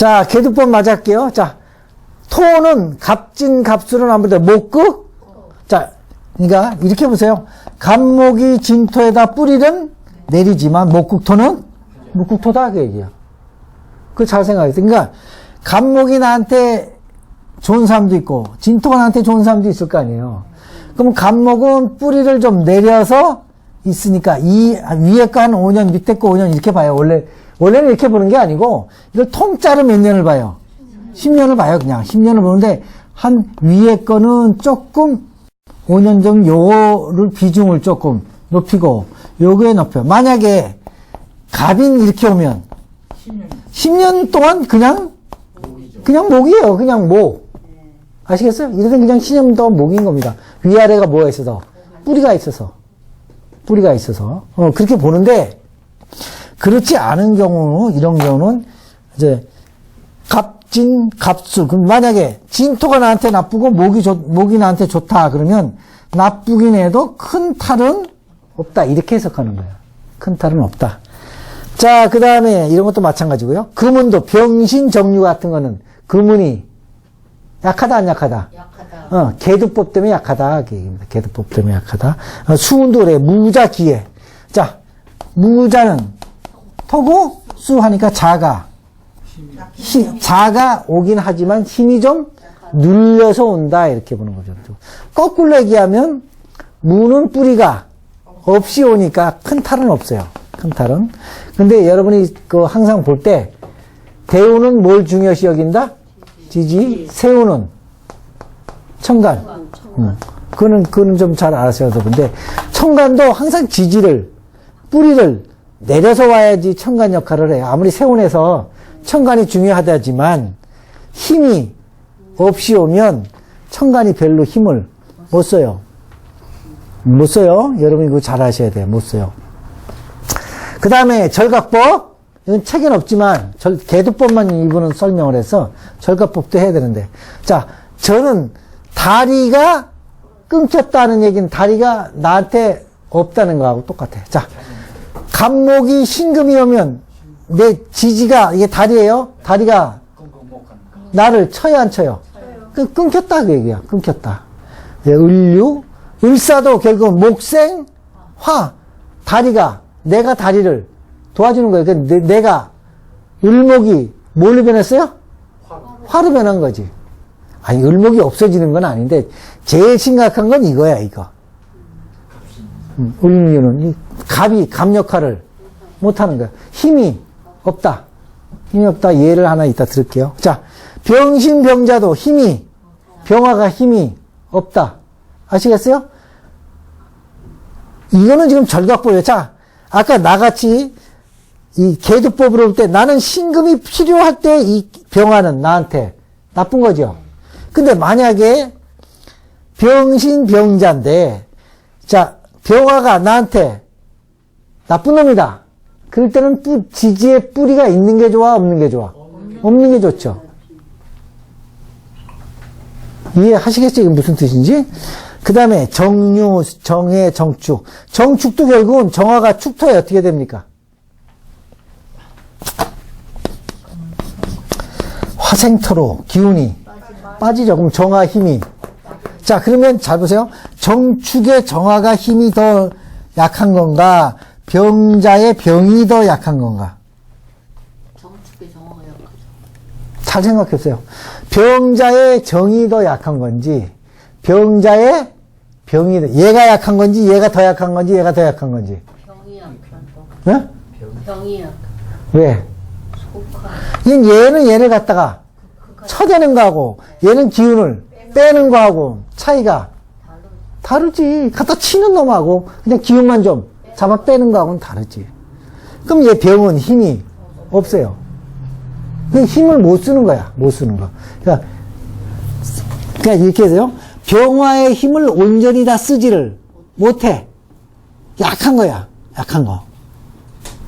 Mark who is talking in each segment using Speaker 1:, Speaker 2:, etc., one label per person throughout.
Speaker 1: 자, 개두법 맞을게요. 자, 토는 갑진 갑수는 아무래도 목극. 자, 그러니까 이렇게 보세요. 갑목이 진토에다 뿌리는 내리지만 목극토는 목극토다 그 얘기야. 그 잘 생각했어. 그러니까 갑목이 나한테 좋은 사람도 있고 진토가 나한테 좋은 사람도 있을 거 아니에요. 그럼 갑목은 뿌리를 좀 내려서 있으니까 이 위에 거 한 5년 밑에 거 5년 이렇게 봐요. 원래 원래는 이렇게 보는 게 아니고 이걸 통짜로 몇 년을 봐요. 10년을 봐요. 그냥 10년을 보는데 한 위에 거는 조금 5년 좀 요거를 비중을 조금 높이고 요거에 높여. 만약에 갑인 이렇게 오면 10년 동안 그냥 그냥 목이에요. 그냥 목. 아시겠어요? 이래서 그냥 10년 동안 목인 겁니다. 위아래가 뭐가 있어서 뿌리가 있어서 뿌리가 있어서 어, 그렇게 보는데 그렇지 않은 경우는 이런 경우는 이제 갑진 갑수 그럼 만약에 진토가 나한테 나쁘고 목이 좋 목이 나한테 좋다 그러면 나쁘긴 해도 큰 탈은 없다 이렇게 해석하는 거예요. 큰 탈은 없다. 자, 그 다음에 이런 것도 마찬가지고요. 금은도 병신 정류 같은 거는 금은이 약하다 안 약하다?
Speaker 2: 약하다.
Speaker 1: 어, 개두법 때문에 약하다. 개두법 때문에 약하다. 어, 수운도 그래. 무자 기에. 자, 무자는 토고 수 하니까 자가. 히- 자가 오긴 하지만 힘이 좀 눌려서 온다. 이렇게 보는 거죠. 또 거꾸로 얘기하면 무는 뿌리가 없이 오니까 큰 탈은 없어요. 큰 탈은. 근데 여러분이 그 항상 볼 때 대우는 뭘 중요시 여긴다? 지지. 새우는 청간. 음. 그거는, 그거는 좀 잘 알았어야 되는데, 청간도 항상 지지를, 뿌리를 내려서 와야지 청간 역할을 해요. 아무리 세운에서 청간이 중요하다지만, 힘이 없이 오면 청간이 별로 힘을 못 써요. 못 써요. 여러분이 그거 잘 아셔야 돼요. 못 써요. 그 다음에 절각법. 이건 책엔 없지만, 절, 개두법만 이분은 설명을 해서 절각법도 해야 되는데. 자, 저는 다리가 끊겼다는 얘기는 다리가 나한테 없다는 거하고 똑같아. 자, 갑목이 신금이 오면 내 지지가, 이게 다리예요 다리가 나를 쳐요, 안 쳐요? 그 끊겼다, 그 얘기야. 끊겼다. 예, 을류, 을사도 결국 목생, 화, 다리가, 내가 다리를 도와주는 거예요. 그 내, 내가, 을목이 뭘로 변했어요? 화로 변한 거지. 아니, 을목이 없어지는 건 아닌데, 제일 심각한 건 이거야, 이거. 음, 을류는, 이 갑이, 갑 역할을 못하는 거야. 힘이 없다. 힘이 없다. 예를 하나 이따 들을게요. 자, 병신 병자도 힘이, 병화가 힘이 없다. 아시겠어요? 이거는 지금 절각법이에요. 자, 아까 나같이 이 개두법으로 볼 때 나는 신금이 필요할 때 이 병화는 나한테 나쁜 거죠. 근데 만약에 병신 병자인데, 자, 병화가 나한테 나쁜 놈이다. 그럴 때는 뿌, 지지에 뿌리가 있는 게 좋아, 없는 게 좋아? 없는 게 좋죠. 이해하시겠죠? 이게 무슨 뜻인지? 그 다음에 정유, 정해, 정축. 정축도 결국은 정화가 축토에 어떻게 됩니까? 화생토로 기운이 빠지죠. 그럼 정화 힘이. 자, 그러면 잘 보세요. 정축의 정화가 힘이 더 약한 건가? 병자의 병이 더 약한 건가?
Speaker 2: 정축의 정화가 약하죠.
Speaker 1: 잘 생각했어요. 병자의 정이 더 약한 건지, 병자의 병이, 더- 얘가 약한 건지, 얘가 더 약한 건지, 얘가 더 약한 건지.
Speaker 2: 병이 약하죠.
Speaker 1: 네?
Speaker 2: 병이 약.
Speaker 1: 왜? 얘는 얘는 얘를 갖다가 쳐대는 거하고, 얘는 기운을 빼는 거하고, 차이가
Speaker 2: 다르.
Speaker 1: 다르지. 갖다 치는 놈하고, 그냥 기운만 좀 잡아 빼는 거하고는 다르지. 그럼 얘 병은 힘이 없어요. 그 힘을 못 쓰는 거야. 못 쓰는 거. 그러니까, 그러니까 이렇게 해서요. 병화의 힘을 온전히 다 쓰지를 못해. 약한 거야. 약한 거.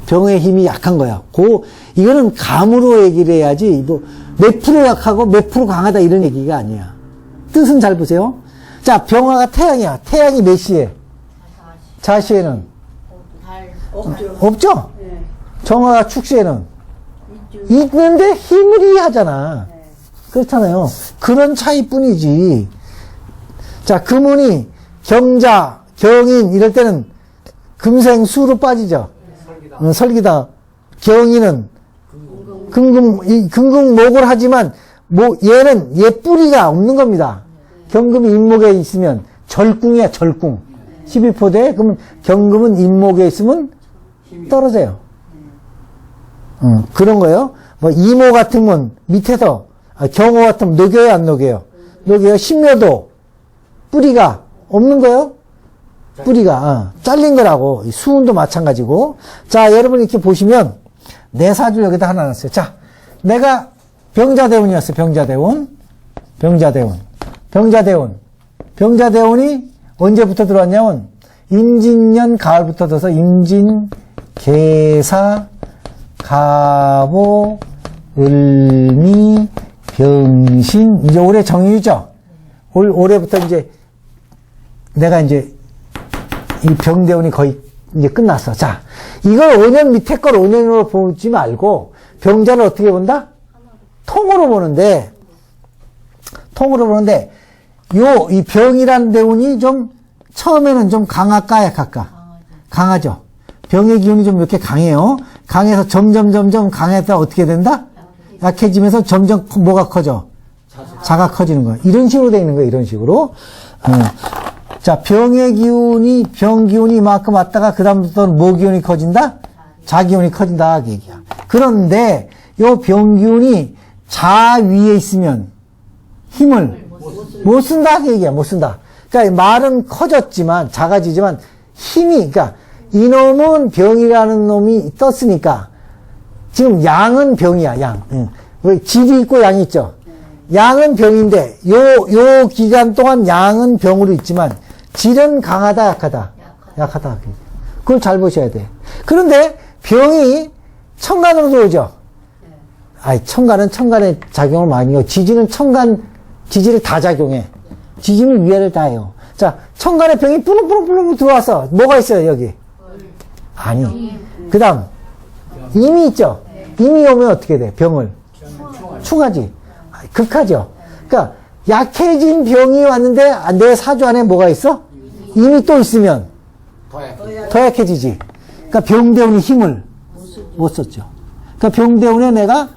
Speaker 1: 병의 힘이 약한 거야. 고, 이거는 감으로 얘기를 해야지, 뭐, 몇 프로 약하고 몇 프로 강하다 이런 얘기가 아니야. 뜻은 잘 보세요. 자, 병화가 태양이야. 태양이 몇 시에? 자시에는?
Speaker 2: 달.
Speaker 3: 없죠.
Speaker 1: 없죠?
Speaker 3: 예.
Speaker 1: 정화가 축시에는? 있는데 힘을 하잖아.
Speaker 2: 네.
Speaker 1: 그렇잖아요. 그런 차이뿐이지. 자, 금운이 경자, 경인 이럴 때는 금생 수로 빠지죠. 응, 설기다. 경인은 금금, 이 금금 목을 하지만 뭐 얘는 얘 뿌리가 없는 겁니다. 경금이 인목에 있으면 절궁이야, 절궁. 12포대 그러면 경금은 인목에 있으면 떨어져요. 음, 그런 거요. 뭐 이모 같으면 밑에서 아, 경호 같으면 녹여요 안 녹여요? 녹여요. 신묘도 뿌리가 없는 거요. 뿌리가 어, 잘린 거라고 이 수운도 마찬가지고 자 여러분 이렇게 보시면 내 사주 여기다 하나 놨어요. 자 내가 병자대운이었어 병자대운 병자대운 병자대운 병자대운이 언제부터 들어왔냐면 임진년 가을부터 들어서 임진 개사 가보, 을미, 병신, 이제 올해 정유죠? 올, 올해부터 이제 내가 이제 이 병대운이 거의 이제 끝났어. 자, 이걸 5년 밑에 걸 5년으로 보지 말고 병자를 어떻게 본다? 통으로 보는데, 통으로 보는데, 요, 이 병이라는 대운이 좀 처음에는 좀 강할까 약할까? 강하죠. 병의 기운이 좀 이렇게 강해요. 강해서 점점 점점 강해서 어떻게 된다? 약해지면서 점점 커- 뭐가 커져? 자가 커지는 거야. 이런 식으로 돼 있는 거야. 이런 식으로. 어. 자, 병의 기운이 병 기운이 이만큼 왔다가 그 다음부터는 뭐 기운이 커진다? 자 기운이 커진다 그 얘기야. 그런데 요 병 기운이 자 위에 있으면 힘을 못 쓴다 그 얘기야. 못 쓴다. 그러니까 말은 커졌지만 작아지지만 힘이 그러니까 이놈은 병이라는 놈이 떴으니까 지금 양은 병이야 양. 응. 왜 질이 있고 양이 있죠. 양은 병인데 요 요 기간 동안 양은 병으로 있지만 질은 강하다 약하다 약하다. 그걸 잘 보셔야 돼. 그런데 병이 천간으로 들어오죠. 아이, 천간은 천간의 작용을 많이 해요. 지지는 천간, 지지를 다 작용해. 지지는 위해를 다 해요. 자, 천간의 병이 뿌릉뿌릉뿌릉 들어와서 뭐가 있어요, 여기? 아니. 그 다음, 임이 있죠? 임이 오면 어떻게 돼, 병을? 충하지. 아, 극하죠. 그러니까, 약해진 병이 왔는데 아, 내 사주 안에 뭐가 있어? 임이 또 있으면 더 약해지지. 그러니까 병대운이 힘을 못 썼죠. 그러니까 병대운에 내가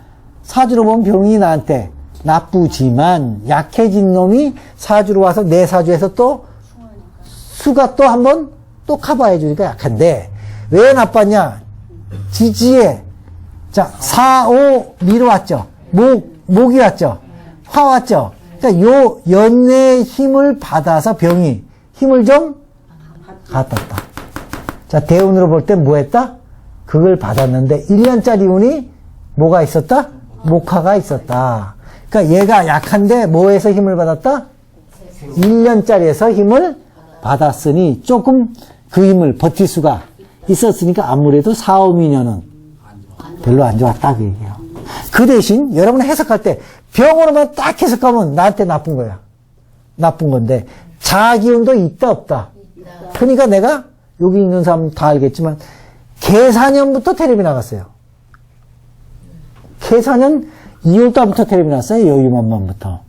Speaker 1: 사주로 보면 병이 나한테 나쁘지만 약해진 놈이 사주로 와서 내 사주에서 또 수가 또 한번 또 커버해 주니까 약한데 왜 나빴냐? 지지에 자, 사, 오, 미로 왔죠. 목, 목이 왔죠. 화 왔죠. 그러니까 요 연내의 힘을 받아서 병이 힘을 좀 갖았다. 자, 대운으로 볼땐뭐 했다? 그걸 받았는데 1년짜리 운이 뭐가 있었다? 목화가 있었다. 그러니까 얘가 약한데 뭐에서 힘을 받았다? 1년짜리에서 힘을 받았으니 조금 그 힘을 버틸 수가 있었으니까 아무래도 4, 5, 2년은 별로 안 좋았다 그 얘기예요. 그 대신 여러분 해석할 때 병으로만 딱 해석하면 나한테 나쁜 거야. 나쁜 건데 자기운도 있다 없다. 그러니까 내가 여기 있는 사람 다 알겠지만 계산년부터 텔레비 나갔어요. 계산년 2월 달부터 텔레비 나왔어요. 여유만만부터.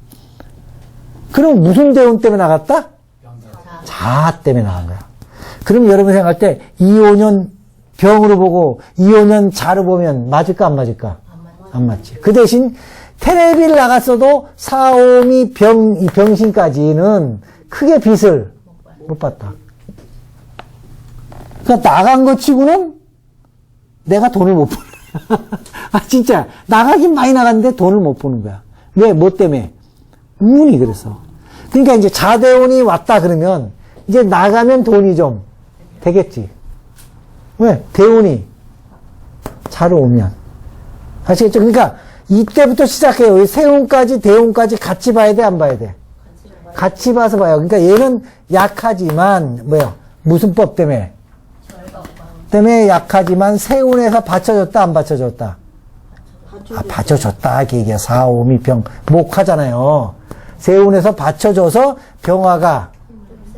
Speaker 1: 그럼 무슨 대운 때문에 나갔다? 자 때문에 나간 거야. 그럼 여러분 생각할 때 2, 5년 병으로 보고 2, 5년 자로 보면 맞을까 안 맞을까? 안 맞지. 그 대신 텔레비를 나갔어도 사오미 병, 이 병신까지는 크게 빚을 못 봤다. 그러니까 나간 것 치고는 내가 돈을 못 버는 아, 진짜. 나가긴 많이 나갔는데 돈을 못 버는 거야. 왜? 뭐 때문에? 운이 그래서. 그러니까 이제 자대운이 왔다 그러면 이제 나가면 돈이 좀 되겠지. 왜? 대운이 자로 오면. 아시겠죠? 그러니까 이때부터 시작해요. 이 세운까지 대운까지 같이 봐야 돼, 안 봐야 돼? 같이 봐서 봐요. 그러니까 얘는 약하지만 뭐야? 무슨 법 때문에? 때문에 약하지만 세운에서 받쳐줬다, 안 받쳐줬다? 아, 받쳐줬다. 이게 이게 사오미 병 목하잖아요. 세운에서 받쳐줘서 병화가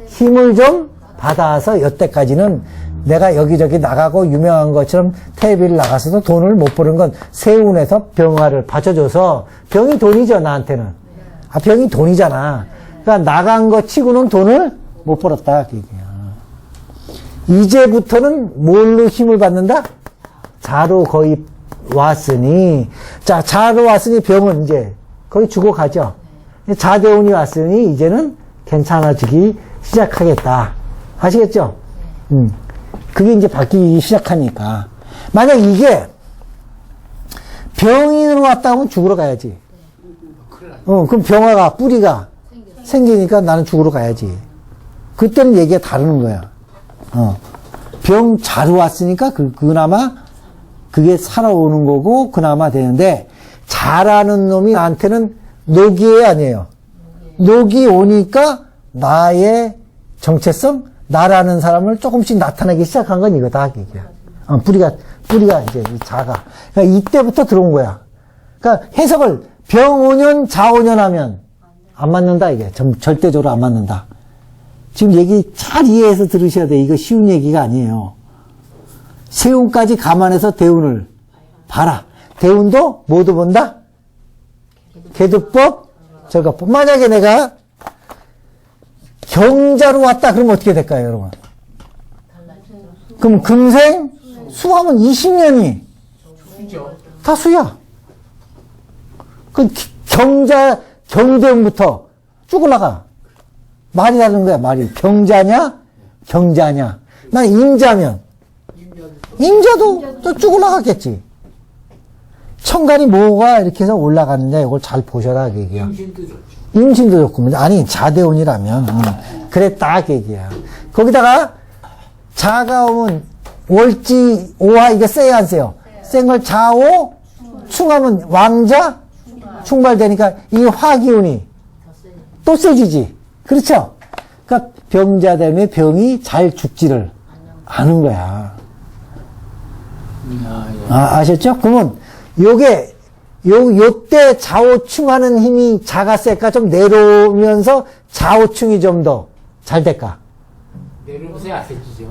Speaker 1: 힘을 좀 받아서 여태까지는 내가 여기저기 나가고 유명한 것처럼 텔레비를 나가서도 돈을 못 버는 건 세운에서 병화를 받쳐줘서 병이 돈이죠 나한테는. 아 병이 돈이잖아. 그러니까 나간 거 치고는 돈을 못 벌었다 그 얘기야. 이제부터는 뭘로 힘을 받는다? 자로 거의 왔으니. 자 자로 왔으니 병은 이제 거의 죽어 가죠. 자대운이 왔으니 이제는 괜찮아지기 시작하겠다 아시겠죠? 음. 그게 이제 바뀌기 시작하니까. 만약 이게 병인으로 왔다 하면 죽으러 가야지. 어, 그럼 병화가, 뿌리가 생기니까 나는 죽으러 가야지. 그때는 얘기가 다르는 거야. 어. 병잘 왔으니까 그, 그나마 그게 살아오는 거고 그나마 되는데 잘하는 놈이 나한테는 녹이에 아니에요. 녹이 오니까 나의 정체성, 나라는 사람을 조금씩 나타내기 시작한 건 이거다. 이게. 어, 뿌리가, 뿌리가 이제 이 자가. 그러니까 이때부터 들어온 거야. 그러니까 해석을 병오년, 자오년 하면 안 맞는다, 이게. 전- 절대적으로 안 맞는다. 지금 얘기 잘 이해해서 들으셔야 돼. 이거 쉬운 얘기가 아니에요. 세운까지 감안해서 대운을 봐라. 대운도 모두 본다? 개두법, 절가법. 만약에 내가 경자로 왔다 그러면 어떻게 될까요, 여러분? 그럼 금생 수하면 20년이 다 수야. 그 기- 경자 경대운부터 쭉 올라가. 말이 다른 거야, 말이. 경자냐, 경자냐. 난 임자면 임자도 또 쭉 올라갔겠지. 천간이 뭐가 이렇게 해서 올라가느냐 이걸 잘 보셔라 그 얘기야.
Speaker 3: 임신도
Speaker 1: 좋고 아니 자대운이라면 음, 그래 딱 얘기야. 거기다가 자가 오면 월지 오화 이게 세야 안 세요? 센 걸 자오 충하면 왕자 충발되니까 이 화기운이 또 세지지. 그렇죠? 그러니까 병자됨에 병이 잘 죽지를 않은 거야.
Speaker 3: 아,
Speaker 1: 아셨죠? 그러면 요게 요 요때 좌우충하는 힘이 자가 셀까 좀 내려오면서 좌우충이 좀 더 잘 될까?
Speaker 3: 내려오면서 약해지죠.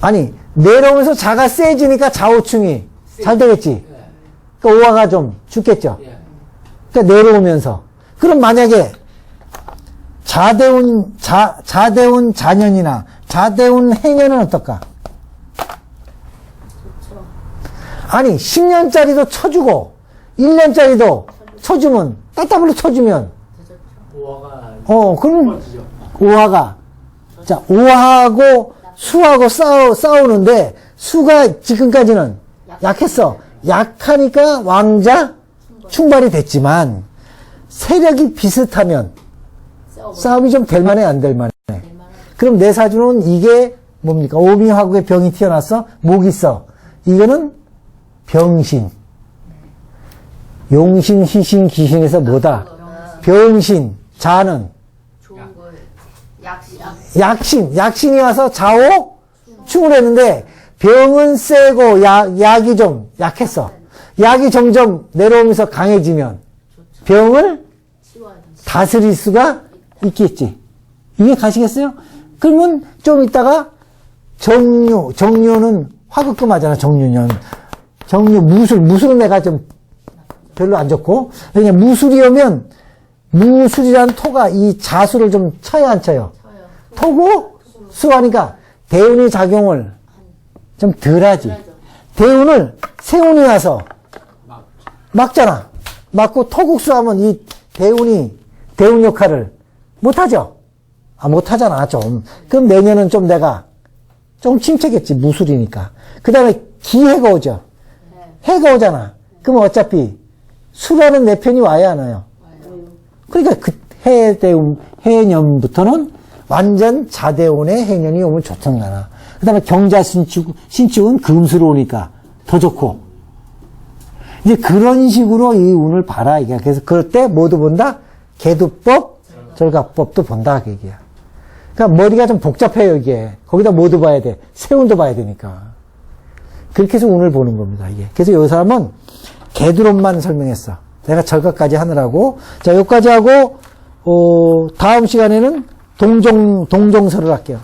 Speaker 1: 아니 내려오면서 자가 세지니까 좌우충이 잘 되겠지.
Speaker 3: 예.
Speaker 1: 그러니까 오화가 좀 죽겠죠.
Speaker 3: 예.
Speaker 1: 그러니까 내려오면서 그럼 만약에 자대운 자 자대운 자년이나 자대운 해년은 어떨까? 아니 10년짜리도 쳐주고 1년짜리도 쳐주면 따따블로 쳐주면.
Speaker 3: 오화가
Speaker 1: 어 그럼
Speaker 3: 퍼지죠.
Speaker 1: 오화가. 자 오화하고 수하고 싸우 싸우는데 수가 지금까지는 약했어. 약하니까 왕자 충발이 됐지만 세력이 비슷하면 싸움이 좀 될 만해 안 될 만해. 그럼 내 사주는 이게 뭡니까? 오미화국의 병이 튀어났어? 목 있어. 이거는 병신 용신 희신 기신에서 뭐다 병신 자는 약신, 약신이 와서 좌우 충을 했는데 병은 세고 약, 약이 좀 약했어. 약이 점점 내려오면서 강해지면 병을 다스릴 수가 있겠지. 이해 가시겠어요? 그러면 좀 이따가 정유, 정유는 화급금하잖아, 정유년. 정유, 무술, 무술은 내가 좀 별로 안 좋고, 그냥 무술이 오면 무술이라는 토가 이 자수를 좀 쳐야 안 쳐요? 토고 수하니까 대운의 작용을 좀 덜하지. 대운을 세운이 와서
Speaker 3: 막
Speaker 1: 막잖아. 막고 토국수 하면 이 대운이 대운 역할을 못하죠. 아 못하잖아 좀. 그럼 내년은 좀 내가 좀 침체겠지 무술이니까. 그 다음에 기해가 오죠. 해가 오잖아. 그럼 어차피 수라는 내 편이 와야 하나요? 그러니까 그 해대운 해년부터는 완전 자대운의 해년이 오면 좋던가나. 그 다음에 경자 신축, 신축은 금수로 오니까 더 좋고. 이제 그런 식으로 이 운을 봐라, 이게. 그래서 그럴 때 모두 본다? 개두법, 절갑법도 본다, 그 얘기야. 그러니까 머리가 좀 복잡해요, 이게. 거기다 모두 봐야 돼. 세운도 봐야 되니까. 그렇게 해서 운을 보는 겁니다, 이게. 그래서 이 사람은 개두론만 설명했어. 내가 절각까지 하느라고. 자, 여기까지 하고, 어, 다음 시간에는 동종, 동정설을 할게요.